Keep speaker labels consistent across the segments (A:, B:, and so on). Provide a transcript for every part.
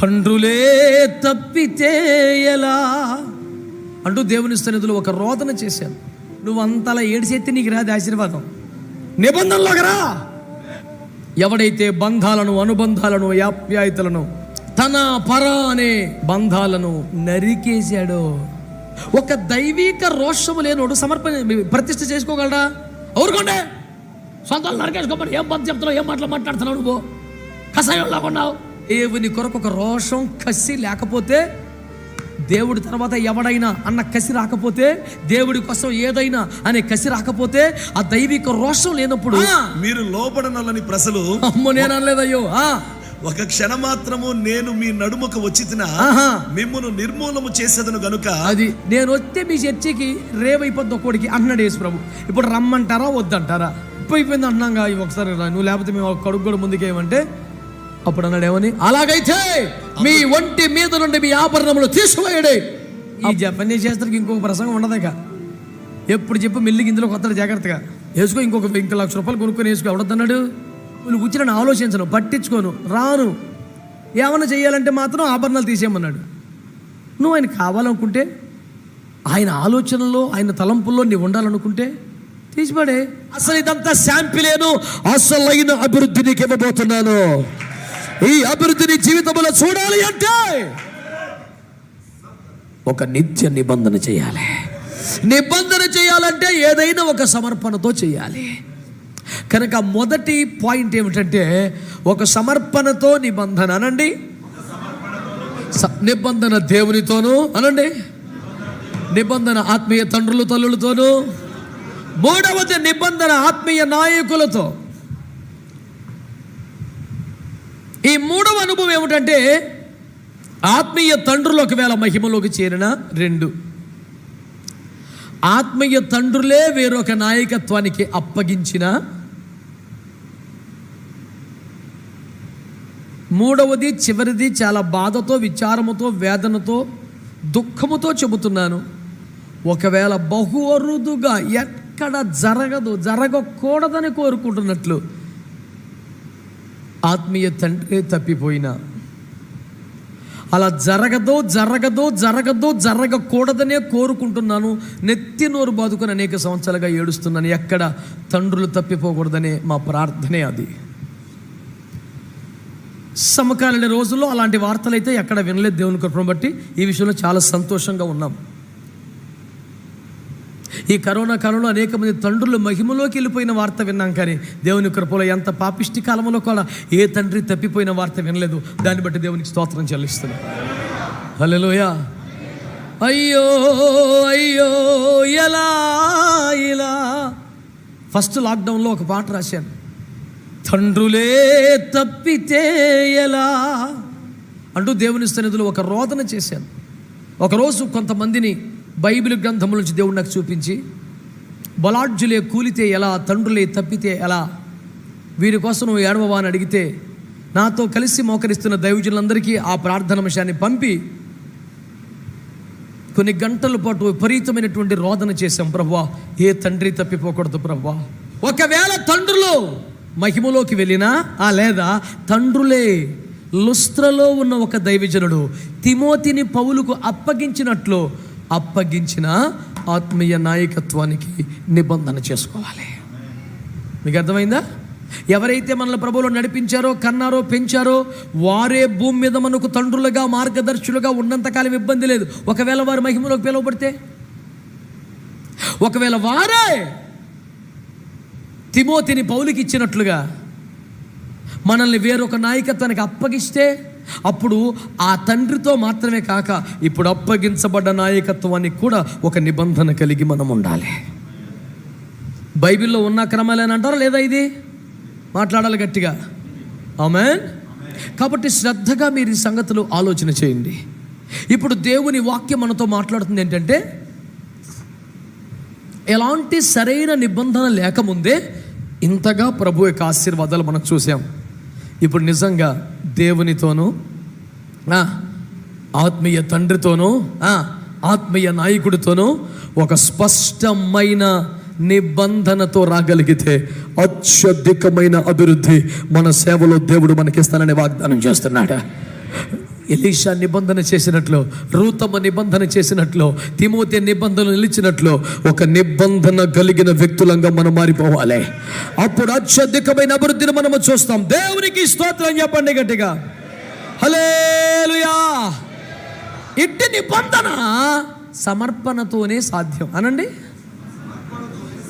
A: తండ్రులే తప్పితే ఎలా? అంటూ దేవుని సన్నిధిలో ఒక రోదన చేశాను నువ్వు అంతలా ఏడిసేస్తే నీకు రాదు ఆశీర్వాదం. నిబంధనలోకి రా. ఎవడైతే బంధాలను అనుబంధాలను యాప్యాయతలను తన పర అనే బంధాలను నరికేశాడో ఒక దైవిక రోషము లేనోడు సమర్పణ ప్రతిష్ఠ చేసుకోగలరా ఊరుకోండి. సొంతాలు నరికేసుకోమని ఏం పద్ధతి చెప్తున్నావు ఏం మాటలు మాట్లాడుతున్నావు నువ్వు? కషాయంలా ఉన్నావు. దేవుని కొరకు ఒక రోషం కసి లేకపోతే దేవుడి తర్వాత ఎవడైనా అన్న కసి రాకపోతే దేవుడి కోసం ఏదైనా అనే కసి రాకపోతే ఆ దైవిక రోషం లేనప్పుడు
B: మీరు లోపడనల్లని ప్రజలు
A: అమ్మో నేను అనలేదయ్యో
B: ఒక క్షణ మాత్రము నేను మీ నడుముకు వచ్చి. మిమ్మును నిర్మూలము చేసేదను గనుక
A: అది నేను వస్తే మీ చర్చికి రేవైపోద్ది ఒక్కడికి అంటున్నాడు యేసు ప్రభు ఇప్పుడు రమ్మంటారా వద్దంటారా? అయిపోయింది అంటున్నాగా ఇవి ఒకసారి నువ్వు లేకపోతే మేము కడుగు కూడా ముందుకేయమంటే అప్పుడు అన్నాడు ఏమని? అలాగైతే మీ ఒంటి మీద నుండి మీ ఆభరణములు తీసివేయడే. ఈ జపనీ చేస్తానికి ఇంకొక ప్రసంగం ఉండదాక ఎప్పుడు చెప్పు మెల్లికి ఇందులో కొత్తది జాగ్రత్తగా. వేసుకో ఇంకొక ఇంకో లక్ష రూపాయలు కొనుక్కొని వేసుకో. ఎవడద్దన్నాడు? నువ్వు కూర్చుని ఆలోచించను పట్టించుకోను రాను. ఏమన్నా చేయాలంటే మాత్రం ఆభరణాలు తీసేయమన్నాడు. నువ్వు ఆయన కావాలనుకుంటే ఆయన ఆలోచనలో ఆయన తలంపుల్లో నీవు ఉండాలనుకుంటే తీసిపడే. అసలు ఇదంతా శాంపిలేను అసలైన అభివృద్ధి నీకు ఇవ్వబోతున్నాను. ఈ అభివృద్ధిని జీవితంలో చూడాలి అంటే ఒక నిత్య నిబంధన చేయాలి. నిబంధన చేయాలంటే ఏదైనా ఒక సమర్పణతో చేయాలి. కనుక మొదటి పాయింట్ ఏమిటంటే ఒక సమర్పణతో నిబంధన అనండి. నిబంధన దేవునితోనూ అనండి. నిబంధన ఆత్మీయ తండ్రులు తల్లులతోనూ. మూడవది నిబంధన ఆత్మీయ నాయకులతో. ఈ మూడవ అనుభవం ఏమిటంటే ఆత్మీయ తండ్రులు ఒకవేళ మహిమలోకి చేరిన రెండు. ఆత్మీయ తండ్రులే వేరొక నాయకత్వానికి అప్పగించిన మూడవది చివరిది చాలా బాధతో విచారముతో వేదనతో దుఃఖముతో చెబుతున్నాను. ఒకవేళ బహు అరుదుగా ఎక్కడ జరగదు జరగకూడదని కోరుకుంటున్నట్లు ఆత్మీయ తండ్రి తప్పిపోయినా. అలా జరగదో జరగదో జరగదో జరగకూడదనే కోరుకుంటున్నాను. నెత్తి నోరు బాదుకుని అనేక సంవత్సరాలుగా ఏడుస్తున్నాను. ఎక్కడ? తండ్రులు తప్పిపోకూడదనే మా ప్రార్థనే అది. సమకాలీన రోజుల్లో అలాంటి వార్తలు అయితే ఎక్కడ వినలేదు దేవుని కృపను బట్టి. ఈ విషయంలో చాలా సంతోషంగా ఉన్నాం. ఈ కరోనా కాలంలో అనేక మంది తండ్రులు మహిమలోకి వెళ్ళిపోయిన వార్త విన్నాం కానీ దేవుని కృపలో ఎంత పాపిష్టి కాలంలో కూడా ఏ తండ్రి తప్పిపోయిన వార్త వినలేదు. దాన్ని బట్టి దేవునికి స్తోత్రం చెల్లిస్తున్నాం. హలోయ అయ్యో అయ్యో ఎలా ఇలా. ఫస్ట్ లాక్డౌన్లో ఒక పాట రాశాను. తండ్రులే తప్పితే ఎలా? అంటూ దేవుని సన్నిధిలో ఒక రోదన చేశాను. ఒకరోజు కొంతమందిని బైబిల్ గ్రంథముల నుంచి దేవుడు నాకు చూపించి బలాఢ్యులే కూలితే ఎలా తండ్రులే తప్పితే ఎలా వీరి కోసం నువ్వు ఏడవవా అని అడిగితే నాతో కలిసి మోకరిస్తున్న దైవజనులందరికీ ఆ ప్రార్థన అంశాన్ని పంపి కొన్ని గంటల పాటు విపరీతమైనటువంటి రోదన చేశాం. ప్రభా ఏ తండ్రి తప్పిపోకూడదు ప్రభా ఒకవేళ తండ్రులు మహిమలోకి వెళ్ళినా ఆ లేదా తండ్రులే లుస్త్రలో ఉన్న ఒక దైవజనుడు తిమోతిని పౌలుకు అప్పగించినట్లు అప్పగించిన ఆత్మీయ నాయకత్వానికి నిబంధన చేసుకోవాలి. మీకు అర్థమైందా? ఎవరైతే మనల్ని ప్రభువులో నడిపించారో కన్నారో పెంచారో వారే భూమి మీద మనకు తండ్రులుగా మార్గదర్శులుగా ఉన్నంతకాలం ఇబ్బంది లేదు. ఒకవేళ వారు మహిమలోకి పిలువబడితే ఒకవేళ వారే తిమోతిని పౌలికి ఇచ్చినట్లుగా మనల్ని వేరొక నాయకత్వానికి అప్పగిస్తే అప్పుడు ఆ తండ్రితో మాత్రమే కాక ఇప్పుడు అప్పగించబడ్డ నాయకత్వానికి కూడా ఒక నిబంధన కలిగి మనం ఉండాలి. బైబిల్లో ఉన్న క్రమాలేనంటారా లేదా ఇది? మాట్లాడాలి గట్టిగా. ఆమె కాబట్టి శ్రద్ధగా మీరు ఈ సంగతులు ఆలోచన చేయండి. ఇప్పుడు దేవుని వాక్యం మనతో మాట్లాడుతుంది ఏంటంటే ఎలాంటి సరైన నిబంధన లేకముందే ఇంతగా ప్రభు యొక్క ఆశీర్వాదాలు మనం చూసాం. ఇప్పుడు నిజంగా దేవునితోనూ ఆత్మీయ తండ్రితోనూ ఆత్మీయ నాయకుడితోనూ ఒక స్పష్టమైన నిబంధనతో రాగలిగితే అత్యధికమైన అభివృద్ధి మన సేవలో దేవుడు మనకిస్తానని వాగ్దానం చేస్తున్నాడు. ఎలీషా నిబంధన చేసినట్లు రూతమ్మ నిబంధన చేసినట్లు తిమోతి నిబంధన నిలిచినట్లు ఒక నిబంధన కలిగిన వ్యక్తులంగా మనం మారిపోవాలి. అప్పుడు అత్యధికమైన అభివృద్ధిని మనము చూస్తాం. దేవునికి స్తోత్రం చెప్పండి గట్టిగా. హలేలుయా ఇట్టి నిబంధన సమర్పణతోనే సాధ్యం. అనండి?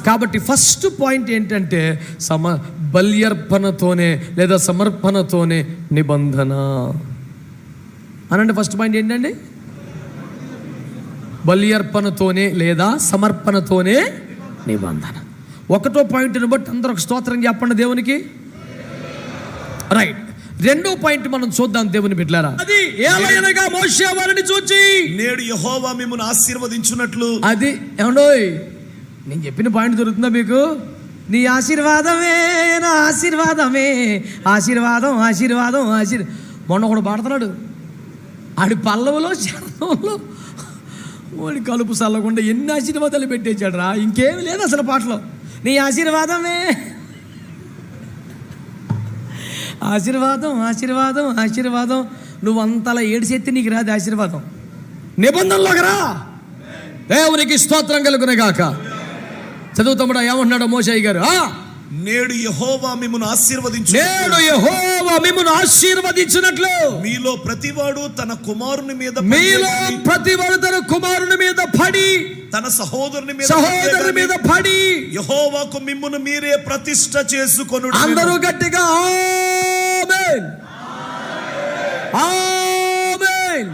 A: కాబట్టి ఫస్ట్ పాయింట్ ఏంటంటే సమ బల్యర్పణతోనే లేదా సమర్పణతోనే నిబంధన. అనండి ఫస్ట్ పాయింట్ ఏంటండి? బల్యర్పణతోనే లేదా సమర్పణతోనే నిబంధన. ఒకటో పాయింట్ని బట్టి అందరూ ఒక స్తోత్రం చెప్పండి దేవునికి. రైట్ రెండో పాయింట్ మనం చూద్దాం దేవుని బిడ్డారా అది ఏలయనగా మోషే వారిని చూచి?
B: నేడు యహోవా మిమ్మల్ని ఆశీర్వదించున్నట్లు.
A: అది ఏమండోయ్ నేను చెప్పిన పాయింట్ దొరుకుతుందా మీకు? నీ ఆశీర్వాదమే నా ఆశీర్వాదమే ఆశీర్వాదం ఆశీర్వాదం ఆశీర్ మొన్న ఒకడు పాడుతున్నాడు. ఆడి పల్లవులో చర్మంలో వాడి కలుపు చల్లకుండా ఎన్ని ఆశీర్వాదాలు పెట్టేశాడు రా? ఇంకేమి లేదు అసలు పాటలో. నీ ఆశీర్వాదమే. ఆశీర్వాదం ఆశీర్వాదం ఆశీర్వాదం. నువ్వు అంతలా ఏడిసేత్తే నీకు రాదు ఆశీర్వాదం. నిబంధనలోకి రా. దేవునికి స్తోత్రం కలుగునే గాక చదువుతాముడా ఏమంటున్నాడు మోషయ్య గారు ఆ,
B: నేడు యహోవా మిమ్మల్ని ఆశీర్వదించు
A: నేడు యెహోవా మిమ్మల్ని ఆశీర్వదించినట్లు.
B: మీలో ప్రతివాడు తన కుమారుని మీద
A: మీలో
B: పడే గాని,
A: ప్రతి తన కుమారుని మీద పడి
B: తన సహోదరుని మీద
A: సహోదరుని మీద పడి
B: యెహోవాకు మిమ్మును మీరే ప్రతిష్ట చేసుకొను
A: అందరూ గట్టిగా ఆమేన్. ఆమేన్.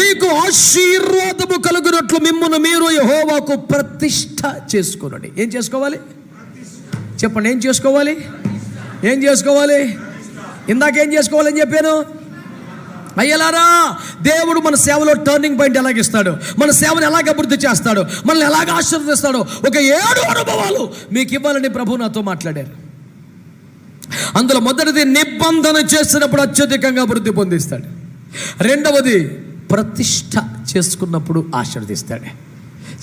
A: మీకు ఆశీర్వాదము కలుగునట్లు మిమ్మును మీరు యెహోవాకు ప్రతిష్ట చేసుకొనండి. ఏం చేసుకోవాలి? చెప్పండి ఏం చేసుకోవాలి? ఏం చేసుకోవాలి? ఇందాకేం చేసుకోవాలని చెప్పాను? అయ్యలారా దేవుడు మన సేవలో టర్నింగ్ పాయింట్ ఎలాగిస్తాడు మన సేవను ఎలాగ అభివృద్ధి చేస్తాడు? మనల్ని ఎలాగ ఆశీర్వదిస్తాడు? ఒక ఏడు అనుభవాలు మీకు ఇవ్వాలని ప్రభు నాతో మాట్లాడారు. అందులో మొదటిది నిబంధన చేసినప్పుడు అత్యధికంగా అభివృద్ధి పొందిస్తాడు. రెండవది ప్రతిష్ట చేసుకున్నప్పుడు ఆశీర్వదిస్తాడు.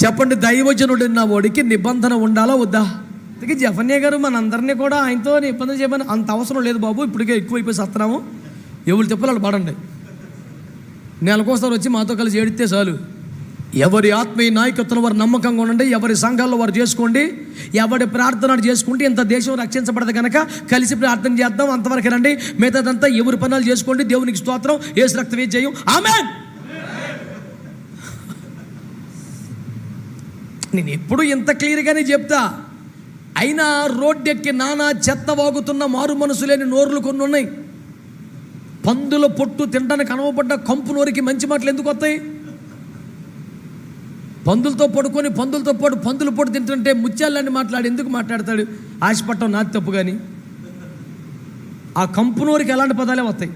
A: చెప్పండి దైవజనుడున్న వాడికి నిబంధన ఉండాలా వద్దా? అందుకే జఫన్య గారు మనందరినీ కూడా ఆయనతో ఇబ్బంది చేయమని అంత అవసరం లేదు బాబు ఇప్పటికే ఎక్కువైపోయి సత్తున్నాము ఎవరు చెప్పాలి వాళ్ళు నెలకోసారి వచ్చి మాతో కలిసి ఏడితే చాలు. ఎవరి ఆత్మీయ నాయకత్వం వారు నమ్మకంగా ఉండండి ఎవరి సంఘాల్లో వారు చేసుకోండి ఎవరి ప్రార్థన చేసుకుంటే ఇంత దేశం రక్షించబడదు కనుక కలిసి ప్రార్థన చేద్దాం అంతవరకు రండి. మిగతాదంతా ఎవరి పనులు చేసుకోండి దేవునికి స్తోత్రం ఏసు రక్తమే చేయం. ఆమె నేను ఎప్పుడు ఇంత క్లియర్గానే చెప్తా. అయినా రోడ్డెక్కి నానా చెత్త వాగుతున్న మారు మనసు లేని నోర్లు కొన్ని ఉన్నాయి. పందుల పొట్టు తినడానికి కనవబడ్డ కంపు నోరికి మంచి మాటలు ఎందుకు వస్తాయి? పందులతో పడుకొని పందులతో పాటు పందుల పొట్టు తింటుంటే ముత్యాలని మాట్లాడి ఎందుకు మాట్లాడతాడు? ఆశపట్టం నాది తప్పు కానీ ఆ కంపు నోరికి ఎలాంటి పదాలే వస్తాయి?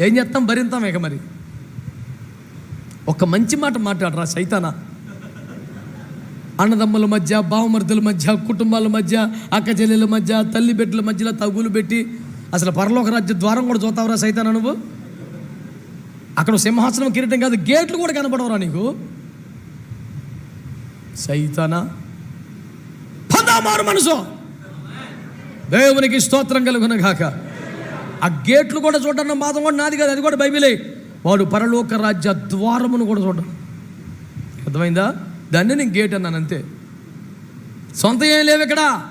A: ఏం చేస్తాం? భరింతాం ఇక మరి. ఒక మంచి మాట మాట్లాడరా సైతానా? అన్నదమ్ముల మధ్య బావమర్దుల మధ్య కుటుంబాల మధ్య అక్క చెల్లెల మధ్య తల్లి బిడ్డల మధ్యలో తగులు పెట్టి అసలు పరలోక రాజ్య ద్వారం కూడా చూతావరా సైతాన్ నువ్వు? అక్కడ సింహాసనం కిరీటం కాదు గేట్లు కూడా కనపడవరా నీకు. సైతానా? పదామారు మనసు. దేవునికి స్తోత్రం కలుగున కాక ఆ గేట్లు కూడా చూడడం మాత్రం కూడా నాది కాదు అది కూడా బైబిలే. వాడు పరలోక రాజ్య ద్వారమును కూడా చూడడం అర్థమైందా? దాన్ని నేను గేట్ అన్నాను అంతే సొంత ఏం లేవు ఇక్కడ.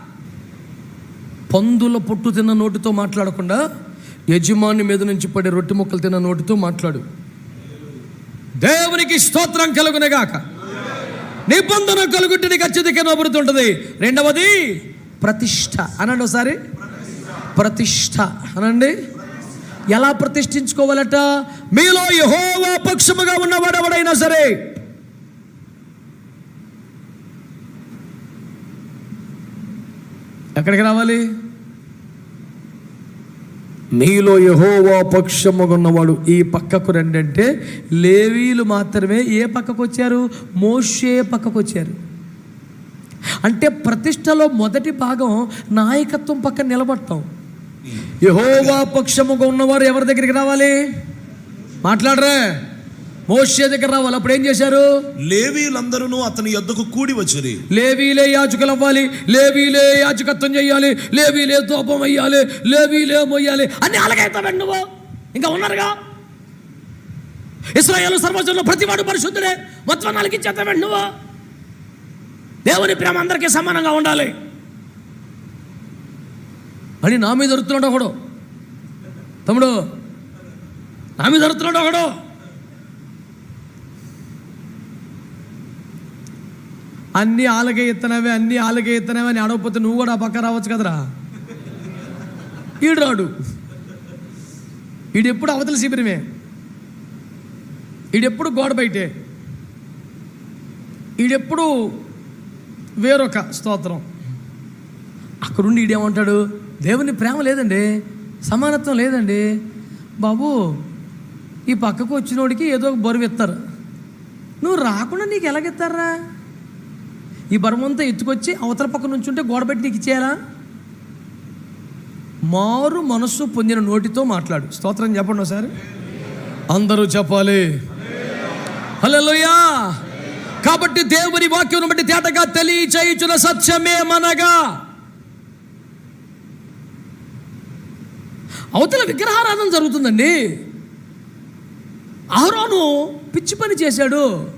A: పందుల పొట్టు తిన్న నోటితో మాట్లాడకుండా యజమాని మీద నుంచి పడే రొట్టె ముక్కలు తిన్న నోటితో మాట్లాడు. దేవునికి స్తోత్రం కలుగునగాక నిబంధన కలుగుంటే ఖచ్చితంగా నోబడుతుంటుంది. అభివృద్ధి ఉంటుంది రెండవది ప్రతిష్ట అనండి ఒకసారి. ప్రతిష్ట అనండి. ఎలా ప్రతిష్ఠించుకోవాలట? మీలో యహోవా పక్షముగా ఉన్నవాడు ఎవడైనా సరే ఎక్కడికి రావాలి? మీలో యహోవా పక్షముగా ఉన్నవాడు ఈ పక్కకు రండి అంటే లేవీలు మాత్రమే ఏ పక్కకు వచ్చారు మోషే పక్కకు వచ్చారు అంటే ప్రతిష్టలో మొదటి భాగం నాయకత్వం పక్కన నిలబడతాం. యహోవా పక్షముగా ఉన్నవారు ఎవరి దగ్గరికి రావాలి? మాట్లాడరా. మోషే దగ్గర రావాలి. అప్పుడు ఏం చేశారు?
B: లేవీలందరూ అతని యొద్దకు కూడి వచ్చిరి.
A: లేవీలే యాజకులు అవ్వాలి. లేవీలే యాజకత్వం చేయాలి. లేవీలే దూపం వేయాలి లేవీలే మొయ్యాలి. అన్ని అలాగైతావండి నువ్వు. ఇంకా ఉన్నారుగా? ఇస్రాయేల్ సర్వజంలో ప్రతివాడు పరిశుద్ధుడే. మొత్తం నలికిచ్చేస్తావండి నువ్వు. దేవుని ప్రేమ అందరికీ సమానంగా ఉండాలి. అని నా మీద దొరుకుతున్నాడు ఒకడు. తమ్ముడు నా మీద దొరుకుతున్నాడు ఒకడు. అన్ని ఆలకే ఎత్తనవే అన్ని ఆలకే ఎత్తనవే అని అడగకపోతే నువ్వు కూడా ఆ పక్క రావచ్చు కదరా? ఈడు రాడు. ఈడెప్పుడు అవతల శిబిరమే? ఈడెప్పుడు గోడ బయటే? ఈడెప్పుడు వేరొక స్తోత్రం? అక్కడుండి ఈడేమంటాడు? దేవుని ప్రేమ లేదండి. సమానత్వం లేదండి. బాబు ఈ పక్కకు వచ్చినోడికి ఏదో ఒక బరువు ఇస్తారు నువ్వు రాకుండా నీకు ఎలాగెత్తారా ఈ బరువంతా ఎత్తుకొచ్చి అవతల పక్క నుంచి ఉంటే గోడ పెట్టి నీకు ఇచ్చేయాలా? మారు మనస్సు పొందిన నోటితో మాట్లాడు. స్తోత్రం చెప్పండి ఒకసారి. అందరూ చెప్పాలి. హలోయా కాబట్టి దేవుని వాక్యం బట్టి తేటగా తెలియచేయుచున్న సత్యమే మనగా. అవతల విగ్రహారాధన జరుగుతుందండి. అహరోను పిచ్చి పని చేశాడు.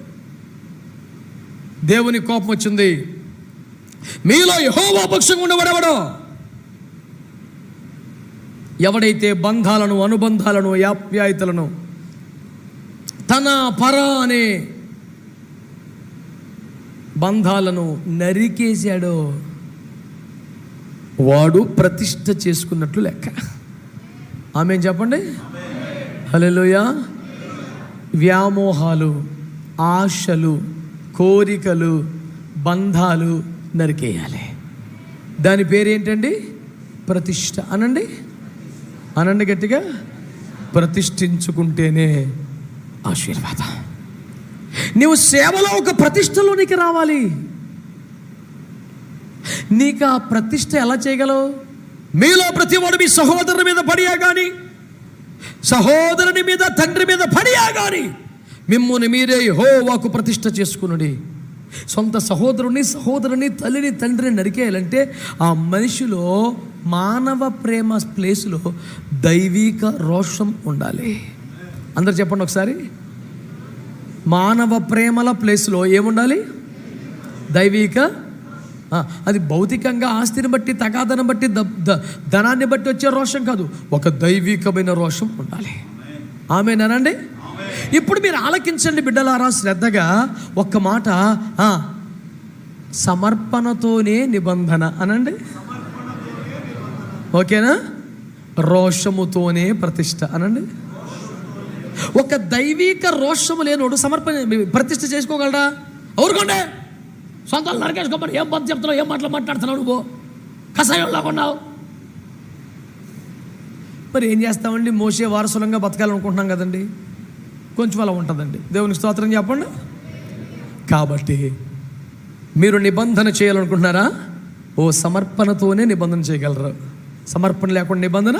A: దేవుని కోపం వచ్చింది. మీలో యహోవా పక్షంగా ఉండబడవడో ఎవడైతే బంధాలను అనుబంధాలను యాప్యాయతలను తన పర అనే బంధాలను నరికేశాడో వాడు ప్రతిష్ట చేసుకున్నట్లు లెక్క. ఆమె చెప్పండి? హలోయ వ్యామోహాలు ఆశలు కోరికలు బంధాలు నరికేయాలి. దాని పేరేంటండి? ప్రతిష్ట. అనండి? అనండి గట్టిగా? ప్రతిష్ఠించుకుంటేనే ఆశీర్వాదం. నీవు సేవలో ఒక ప్రతిష్టలోనికి రావాలి. నీకు ఆ ప్రతిష్ట ఎలా చేయగలవు? మీలో ప్రతివాడు మీ సహోదరుని మీద పడియా కానీ సహోదరుని మీద తండ్రి మీద పడియా కానీ మిమ్ముని మీరే హోవాకు ప్రతిష్ట చేసుకునుడి. సొంత సహోదరుని సహోదరుని తల్లిని తండ్రిని నరికేయాలంటే ఆ మనిషిలో మానవ ప్రేమ ప్లేస్లో దైవిక రోషం ఉండాలి. అందరు చెప్పండి ఒకసారి. మానవ ప్రేమల ప్లేస్లో ఏముండాలి? దైవిక? అది భౌతికంగా ఆస్తిని బట్టి తగాదను బట్టి ద- ద- ధనాన్ని బట్టి వచ్చే రోషం కాదు. ఒక దైవికమైన రోషం ఉండాలి. ఆమె అనండి? ఇప్పుడు మీరు ఆలకించండి బిడ్డలారా శ్రద్ధగా ఒక్క మాట సమర్పణతోనే నిబంధన అనండి. ఓకేనా? రోషముతోనే ప్రతిష్ట అనండి. ఒక దైవిక రోషము లేనోడు సమర్పణ ప్రతిష్ట చేసుకోగలరా ఎవరుకోండి సొంతాలు నరకేసుకోమని ఏం పద్ధతి చెప్తున్నావు ఏం మాటలు మాట్లాడుతున్నావు నువ్వు కషాయంలా ఉన్నావు. మరి ఏం చేస్తామండి? మోసే వారసులంగా బతకాలనుకుంటున్నాం కదండి. కొంచెం అలా ఉంటుందండి. దేవునికి స్తోత్రం చెప్పండి. కాబట్టి మీరు నిబంధన చేయాలనుకుంటున్నారా? ఓ సమర్పణతోనే నిబంధన చేయగలరు. సమర్పణ లేకుండా నిబంధన?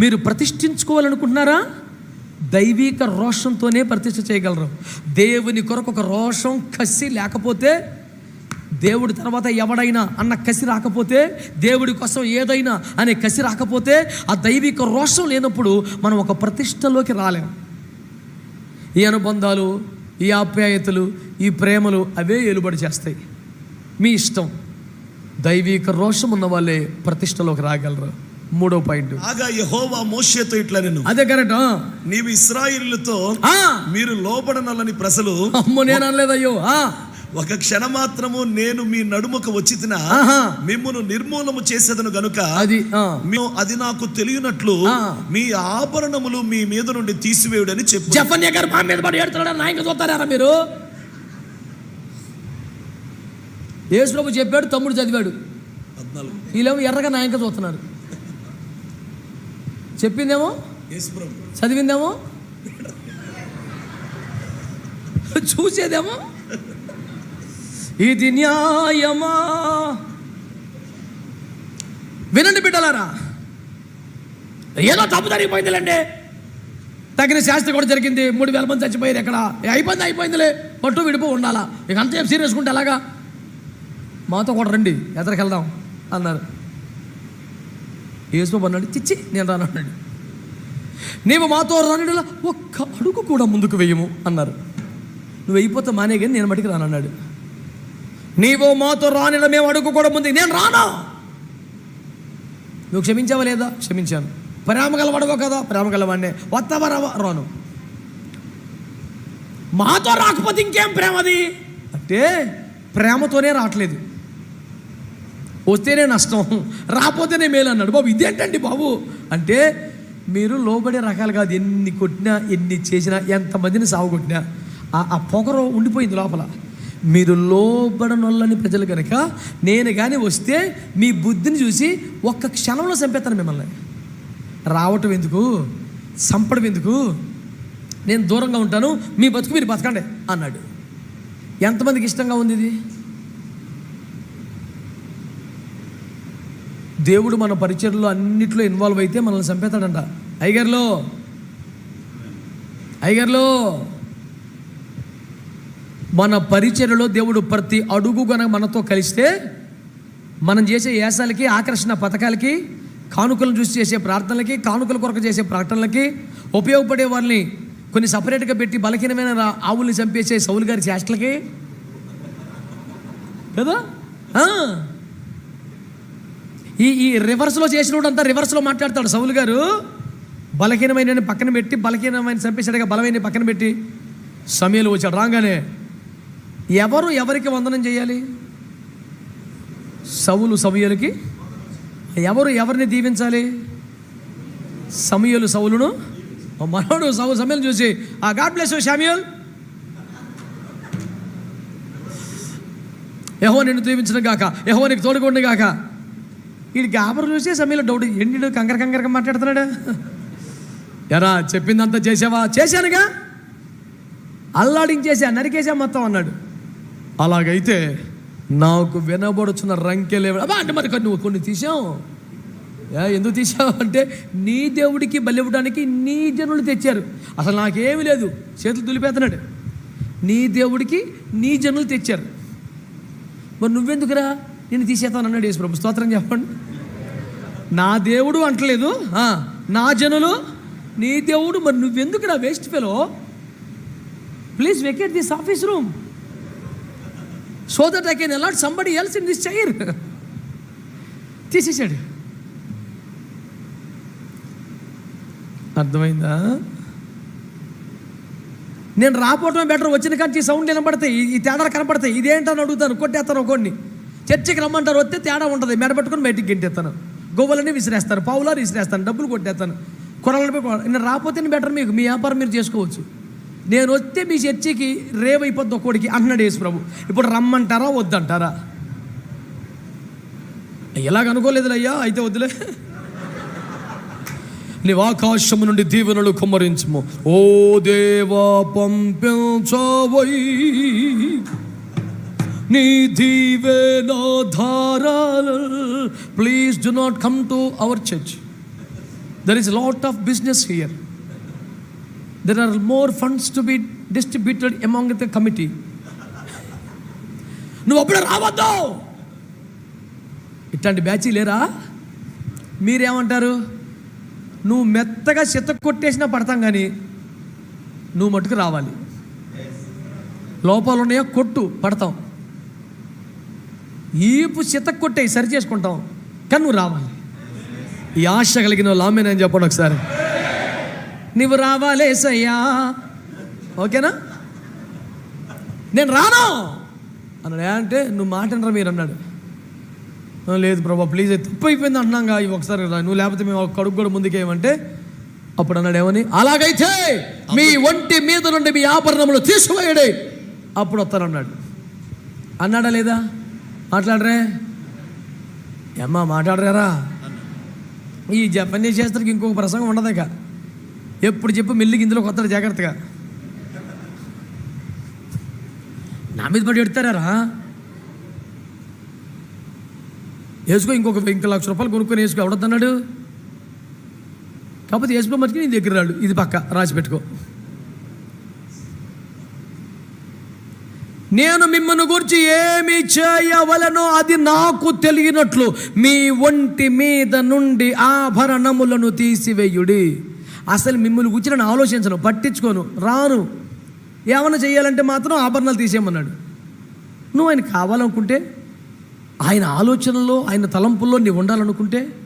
A: మీరు ప్రతిష్ఠించుకోవాలనుకుంటున్నారా? దైవిక రోషంతోనే ప్రతిష్ఠ చేయగలరు. దేవుని కొరకు ఒక రోషం కసి లేకపోతే దేవుడి తర్వాత ఎవడైనా అన్న కసి రాకపోతే దేవుడి కోసం ఏదైనా అనే కసి రాకపోతే ఆ దైవిక రోషం లేనప్పుడు మనం ఒక ప్రతిష్టలోకి రాలేం. ఈ అనుబంధాలు ఈ ఆప్యాయతలు ఈ ప్రేమలు అవే ఏలుబడి చేస్తాయి. మీ ఇష్టం దైవిక రోషం ఉన్న వాళ్ళే ప్రతిష్టలోకి రాగలరు. మూడో పాయింట్.
B: ఆగా యహోవా మోషేతో ఇట్లా నేను
A: అదే కరెక్ట్.
B: నీవు ఇస్రాయిలతో మీరు లోబడనలని ప్రజలు
A: అమ్మో నేను అనలేదయ్యో.
B: ఒక క్షణ మాత్రము నేను మీ నడుముకు వచ్చి తిన. మిమ్మును నిర్మూలము చేసేదను గనుక
A: అది
B: అది నాకు తెలియనట్లు. మీ ఆభరణములు మీ మీద నుండి తీసివేయుడని చెప్పు.
A: జఫన్య గారు మా మీద పడి ఏడుతున్నాడు? చూస్తారా మీరు? యేసుప్రభు చెప్పాడు తమ్ముడు చదివాడు. వీళ్ళేమో ఎర్రగా నాయక చూస్తున్నారు. చెప్పిందేమో. చదివిందేమో? చూసేదేమో? ఇది న్యాయమా? వినండి బిడ్డలారా. ఏదో తప్పు జరిగిపోయిందిలేండి. తగిన శాస్త్రి కూడా జరిగింది. మూడు వేల మంది చచ్చిపోయారు ఎక్కడ? ఏ, అయిపోయింది అయిపోయిందిలే. పట్టు విడిపో ఉండాలా? ఇక అంత సీరియస్ ఉంటే ఎలాగా? మాతో కూడా రండి ఎదరికి వెళ్దాం అన్నారు. యేసు అన్నాడు చిచ్చి నేను రాను అన్నాడు. నీవు మాతో రానిలా ఒక్క అడుగు కూడా ముందుకు వేయము అన్నారు. నువ్వు అయిపోతే మానే కానీ నేను మటుకు రానన్నాడు. నీవు మాతో రానిలా మేము అడుగు కూడా నేను రానా? నువ్వు క్షమించావా లేదా? క్షమించాను. ప్రేమ గలవాడవో కదా? ప్రేమ గలవాడినే. వస్తావా రావా? రాను. మాతో రాకపోతే ఇంకేం ప్రేమది అంటే ప్రేమతోనే రావట్లేదు. వస్తేనే నష్టం. రాపోతేనే మేలు అన్నాడు. బాబు ఇదేంటండి బాబు? అంటే మీరు లోబడే రకాలు కాదు. ఎన్ని కొట్టినా ఎన్ని చేసినా ఎంతమందిని సాగు కొట్టినా ఆ ఆ పొగరు ఉండిపోయింది లోపల. మీరు లోబడనొల్లని ప్రజలు కనుక నేను కానీ వస్తే మీ బుద్ధిని చూసి ఒక్క క్షణంలో చంపేస్తాను మిమ్మల్ని. రావటం ఎందుకు? చంపడం ఎందుకు? నేను దూరంగా ఉంటాను మీ బతుకు మీరు బతకండి అన్నాడు. ఎంతమందికి ఇష్టంగా ఉంది ఇది? దేవుడు మన పరిచయలో అన్నిట్లో ఇన్వాల్వ్ అయితే మనల్ని చంపేస్తాడంట ఐగర్లో ఐగర్లో మన పరిచర్లో దేవుడు ప్రతి అడుగు గనక మనతో కలిస్తే మనం చేసే యాసాలకి ఆకర్షణ పథకాలకి కానుకలను చూసి చేసే ప్రార్థనలకి కానుకల కొరకు చేసే ప్రకటనలకి ఉపయోగపడే వారిని కొన్ని సపరేట్గా పెట్టి బలహీనమైన ఆవుల్ని చంపేసే సౌలు గారి చేష్టలకి. కదా? ఈ ఈ రివర్స్లో చేసినప్పుడు అంతా రివర్స్లో మాట్లాడతాడు సౌలు గారు. బలహీనమైన పక్కన పెట్టి బలహీనమైన చంపేశాడుగా బలమైన పక్కన పెట్టి సమయంలో వచ్చాడు. రాగానే ఎవరు ఎవరికి వందనం చేయాలి? సవులు సమయలకి ఎవరు ఎవరిని దీవించాలి? సమయలు సవులును మనోడు సవు సమయం చూసి ఆ గాడ్ బ్లెస్ షామ్యూల్ యహో నిన్ను దీవించడం కాక యహో నీకు తోడుకోండి గాక. వీడి గాబరు చూసి సమయంలో డౌట్ ఎండి కంకర కంకరగా మాట్లాడుతున్నాడు? ఎరా చెప్పిందంతా చేసావా? చేశానుగా. అల్లాడించేసా నరికేసా మొత్తం అన్నాడు. అలాగైతే నాకు వినబడుచున్న రంకెలే అబ్బా అంటే మరి కొన్ని నువ్వు కొన్ని తీసావు ఎందుకు తీసావు అంటే నీ దేవుడికి బలి ఇవ్వడానికి నీ జనులు తెచ్చారు. అసలు నాకేమీ లేదు. చేతులు దులిపేస్తున్నాడు నీ దేవుడికి నీ జనులు తెచ్చారు. మరి నువ్వెందుకురా? నేను తీసేస్తాను అన్నాడు యేసు ప్రభు. స్తోత్రం చెప్పండి. నా దేవుడు అంటలేదు. నా జనులు నీ దేవుడు. మరి నువ్వెందుకురా waste fellow please vacate this office room so that I can allot somebody else in this chair తీసేసాడు. అర్థమైందా? నేను రాపోవటం బెటర్. వచ్చిన కానీ సౌండ్ వినపడతాయి ఈ- ఈ తేడాలు కనపడతాయి. ఇదేంటని అడుగుతాను. కొట్టేస్తాను కొన్ని చర్చికి రమ్మంటారు. వస్తే తేడా ఉంటుంది మెడబెట్టుకుని బయటికి గెంటేస్తాను. గొవ్వలని విసిరేస్తాను. పావులారు విసిరేస్తాను. డబ్బులు కొట్టేస్తాను. కొరలను నేను రాపోతేనే బెటర్ మీకు. మీ వ్యాపారం మీరు చేసుకోవచ్చు. నేను వస్తే మీ చర్చికి రేవైపోద్ది ఒక్కోడికి అంటున్నాడు యేసు ప్రభు. ఇప్పుడు రమ్మంటారా వద్దంటారా? ఎలాగ అనుకోలేదు అయ్యా అయితే వద్దులే. నీవు ఆకాశము నుండి దీవెనలు కుమ్మరించము. ఓ దేవా పంపించవై. నీ దీవెన ధారాలు please do not come to our church there is lot of business here there are more funds to be distributed among the committee నువ్వు అప్పుడే రావద్దు! ఇట్లాంటి బ్యాచీ లేరా? మీరేమంటారు? నువ్వు మెత్తగా చెత్త కొట్టేసినా పడతాం కానీ నువ్వు మటుకు రావాలి. లోపాలు ఉన్నాయో కొట్టు పడతాం. ఈపు చెత్త కొట్టేయి సరి చేసుకుంటాం. కానీ నువ్వు రావాలి. ఈ ఆశ కలిగిన లామేనని చెప్పండి ఒకసారి. నువ్వు రావాలేసయ్యా ఓకేనా? నేను రాను! అన్నాడు. "ఏ అంటే నువ్వు మాట అనరా మీరు? అన్నాడు. "ఆ, లేదు ప్రభా ప్లీజ్ తప్పు అయిపోయింది అంటున్నాగా. ఇవి ఒకసారి రా. నువ్వు లేకపోతే మేము ఒక కడుగు కూడా ముందుకేయమంటే అప్పుడు అన్నాడు ఏమని? అలాగైతే మీ ఒంటి మీద నుండి మీ ఆభరణములు తీసివేయడే. అప్పుడు వస్తానన్నాడు అన్నాడా. లేదా? మాట్లాడరే. ఏమ్మా మాట్లాడరారా? ఈ జపనీస్ చేస్తానికి ఇంకొక ప్రసంగం ఉండదు ఇక ఎప్పుడు చెప్పు మెల్లికి ఇందులో కొత్త జాగ్రత్తగా. నా మీద పడి ఎడతారా వేసుకో ఇంకొక ఇంకో లక్ష రూపాయలు కొనుక్కొని వేసుకో ఎవడద్దన్నాడు? కాకపోతే వేసుకో మటుకు నీ దగ్గర రాడు. ఇది పక్క రాసి పెట్టుకో. నేను మిమ్మల్ని గురించి ఏమి చేయవలనో అది నాకు తెలియనట్లు మీ ఒంటి మీద నుండి ఆభరణములను తీసివేయుడి. అసలు మిమ్మల్ని గురించి నేను ఆలోచించను పట్టించుకోను రాను. ఏమైనా చేయాలంటే మాత్రం ఆభరణాలు తీసేయమన్నాడు. నువ్వు ఆయన కావాలనుకుంటే ఆయన ఆలోచనలో ఆయన తలంపుల్లో నీవు ఉండాలనుకుంటే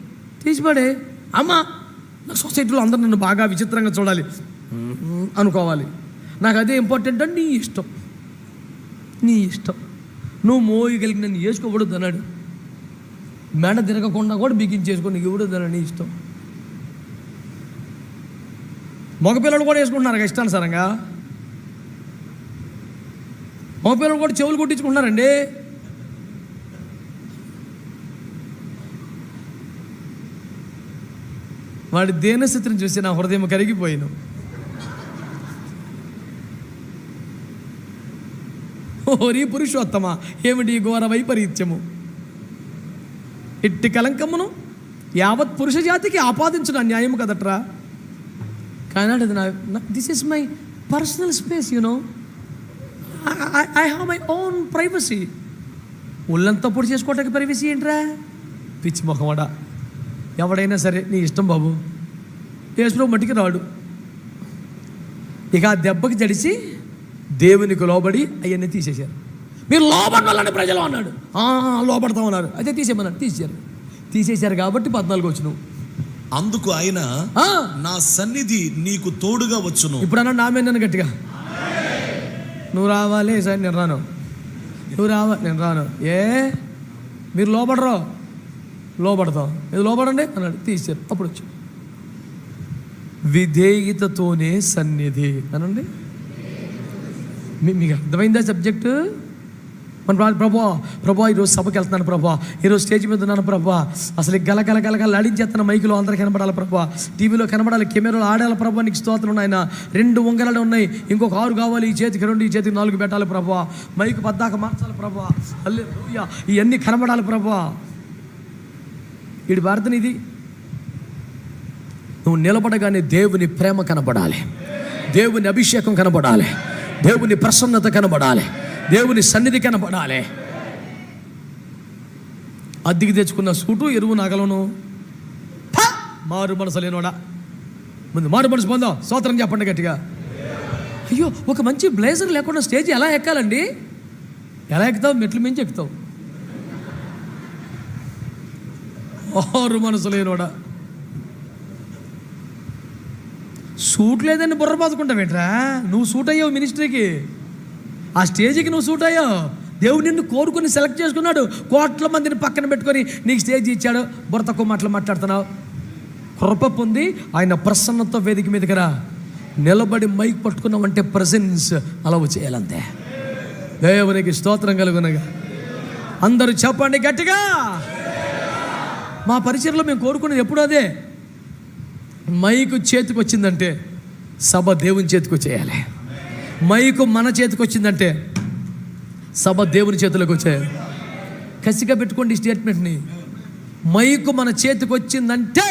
A: తీసిపడే. అమ్మా నా సొసైటీలో అందరూ నన్ను బాగా విచిత్రంగా చూడాలి. అనుకోవాలి. నాకు అదే ఇంపార్టెంట్ అంటే నీ ఇష్టం. నీ ఇష్టం. నువ్వు మోయగలిగి నన్ను వేసుకోకూడదు అన్నాడు. మెడ తిరగకుండా కూడా బిగించేసుకో నీకు ఇవ్వడదు నీ ఇష్టం. మగపిల్లలు కూడా వేసుకుంటున్నారు ఇష్టానుసారంగా? మగపిల్లలు కూడా చెవులు కుట్టించుకుంటున్నారండి? వాడి దేనస్థితిని చూసి నా హృదయం కరిగిపోయాను. ఓరి పురుషోత్తమ ఏమిటి ఘోర వైపరీత్యము? ఇట్టి కలంకమును యావత్ పురుష జాతికి ఆపాదించిన అన్యాయం కదట్రా? కానీ అది నా this is my personal space you know I have my own privacy ఒళ్ళంతా పొడి చేసుకోవటానికి ప్రైవసీ ఏంట్రా? పిచ్చి మొహమడా ఎవడైనా సరే నీ ఇష్టం బాబు. యేసుప్రభు మట్టికి రాడు. ఇక ఆ దెబ్బకి జడిసి దేవునికి లోబడి అవన్నీ తీసేశారు. మీరు లోబడాలని ప్రజలు అన్నాడు. "ఆ, అయితే తీసేయమన్నాడు తీసేశారు. తీసేశారు కాబట్టి పద్నాలుగు వచ్చినావు
B: అందుకు ఆయన నా సన్నిధి నీకు తోడుగా వచ్చును.
A: ఇప్పుడు అన్నాడు నా మీద నన్ను గట్టిగా. నువ్వు రావాలి సార్ నేను రాను. నువ్వు రావా నేను రాను. ఏ? మీరు లోపడరు. లోపడతాం ఇది లోపడండి అన్నాడు తీసారు అప్పుడు వచ్చి విధేయతతోనే సన్నిధి. అనండి. మీకు అర్థమైందా సబ్జెక్టు? మన ప్రభా ప్రభా ఈరోజు సభకి వెళ్తున్నాను ప్రభా. ఈరోజు స్టేజ్ మీద ఉన్నాను ప్రభా. అసలు ఈ గల గల గల మైకులో అందరూ కనబడాలి ప్రభా. టీవీలో కనబడాలి కెమెరాలో ఆడాలి ప్రభా. నీకు స్తోత్రం ఆయన రెండు ఉంగరాలు ఉన్నాయి. ఇంకొక ఆరు కావాలి. ఈ చేతికి రెండు ఈ చేతికి నాలుగు పెట్టాలి ప్రభా. మైకు పద్దాక మార్చాలి ప్రభా. అల్లే ఇవన్నీ కనబడాలి ప్రభా. వీడి భారతని ఇది. నువ్వు నిలబడగానే దేవుని ప్రేమ కనబడాలి. దేవుని అభిషేకం కనబడాలి. దేవుని ప్రసన్నత కనబడాలి. దేవుని సన్నిధి కనపడాలి. అద్దెకి తెచ్చుకున్న సూటు ఎరువు నగలను మారు మనసు లేనోడా ముందు మారు మనసు పొందాం. సోత్రం చెప్పండి గట్టిగా. అయ్యో ఒక మంచి బ్లేజర్ లేకుండా స్టేజ్ ఎలా ఎక్కాలండి? ఎలా ఎక్కుతావు? మెట్లు మించి ఎక్కుతావు. మారు మనసు లేనోడా సూట్ లేదని బుర్ర బాదుకుంటావేంట్రా? నువ్వు సూట్ అయ్యావు మినిస్ట్రీకి. ఆ స్టేజ్కి నువ్వు సూట్ అయ్యావు దేవుడు నిన్ను కోరుకుని సెలెక్ట్ చేసుకున్నాడు. కోట్ల మందిని పక్కన పెట్టుకొని నీకు స్టేజ్ ఇచ్చాడు. బుర్ర తక్కువ మాటలు మాట్లాడుతున్నావు. కృప పొంది ఆయన ప్రసన్నతో వేదిక మీదకి రా. నిలబడి మైక్ పట్టుకున్నామంటే ప్రజెన్స్ అలవు చేయాలంతే. దేవునికి స్తోత్రం కలుగునగా. అందరూ చెప్పండి గట్టిగా. మా పరిచయంలో మేము కోరుకునేది ఎప్పుడు అదే. మైకు చేతికి వచ్చిందంటే సభ దేవుని చేతికి వచ్చేయాలి మైకు మన చేతికి వచ్చిందంటే సభ దేవుని చేతులకు వచ్చాయి. కసిగా పెట్టుకోండి ఈ స్టేట్మెంట్ని మైకు మన చేతికి వచ్చిందంటే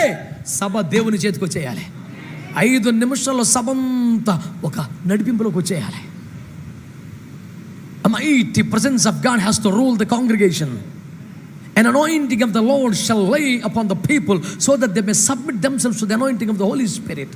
A: సభ దేవుని చేతికి వచ్చేయాలి. ఐదు నిమిషాల్లో సభంతా ఒక నడిపింపులోకి వచ్చేయాలి. Mighty presence of God has to rule the congregation and anointing of the Lord shall lie upon the people so that they may submit themselves the anointing of the Holy Spirit